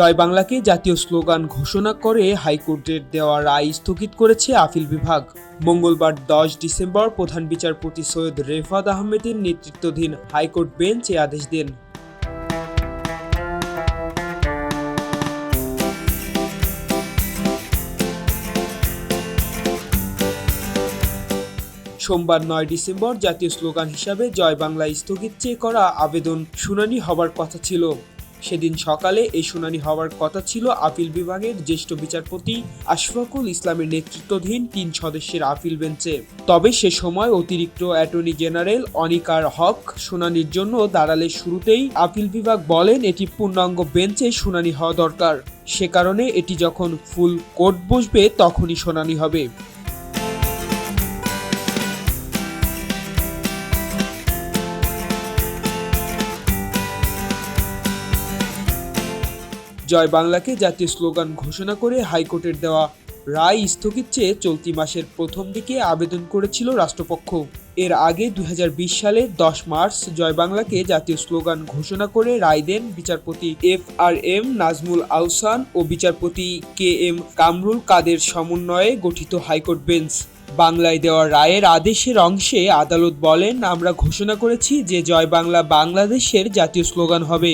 জয় বাংলাকে জাতীয় স্লোগান ঘোষণা করে হাইকোর্টের দেওয়া রায় স্থগিত করেছে আপিল বিভাগ। মঙ্গলবার দশ ডিসেম্বর প্রধান বিচারপতি সৈয়দ রেফাত আহমেদের নেতৃত্বাধীন হাইকোর্ট বেঞ্চ এ আদেশ দেন। সোমবার নয় ডিসেম্বর জাতীয় স্লোগান হিসাবে জয় বাংলা স্থগিত চেয়ে করা আবেদন শুনানি হবার কথা ছিল। সেদিন সকালে এই শুনানি হওয়ার কথা ছিল আপিল বিভাগের জ্যেষ্ঠ বিচারপতি আশফাকুল ইসলামের নেতৃত্বাধীন তিন সদস্যের আপিল বেঞ্চে। তবে সে সময় অতিরিক্ত অ্যাটর্নি জেনারেল অনিকার হক শুনানির জন্য দাঁড়ালে শুরুতেই আপিল বিভাগ বলেন এটি পূর্ণাঙ্গ বেঞ্চে শুনানি হওয়া দরকার। সে কারণে এটি যখন ফুল কোর্ট বসবে তখনই শুনানি হবে। জয় বাংলাকে জাতীয় স্লোগান ঘোষণা করে হাইকোর্টের দেওয়া রায় স্থগিত চেয়ে চলতি মাসের প্রথম দিকে আবেদন করেছিল রাষ্ট্রপক্ষ। এর আগে দু হাজার বিশ সালের দশ মার্চ জয় বাংলাকে জাতীয় স্লোগান ঘোষণা করে রায় দেন বিচারপতি F R M Nazmul Ahsan ও বিচারপতি কে এম কামরুল কাদের সমন্বয়ে গঠিত হাইকোর্ট বেঞ্চ। বাংলায় দেওয়া রায়ের আদেশের অংশে আদালত বলেন, আমরা ঘোষণা করেছি যে জয় বাংলা বাংলাদেশের জাতীয় স্লোগান হবে।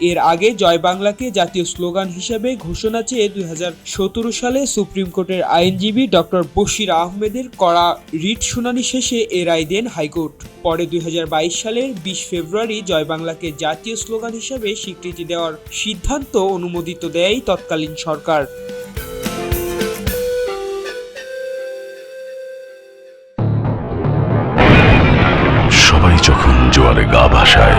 এর আগে জয় বাংলাকে জাতীয় স্লোগান হিসেবে ঘোষণা চেয়ে দু হাজার সতেরো সালে সুপ্রিম কোর্টের আইনজীবী ডক্টর বশির আহমেদের করা রিট শুনানি শেষে এ রায় দেন হাইকোর্ট। পরে দু হাজার বাইশ সালের বিশ ফেব্রুয়ারি জয় বাংলাকে জাতীয় স্লোগান হিসেবে স্বীকৃতি দেওয়ার সিদ্ধান্ত অনুমোদিত দেয় তৎকালীন সরকার। সবাই যখন জোয়ারে গা ভাসায়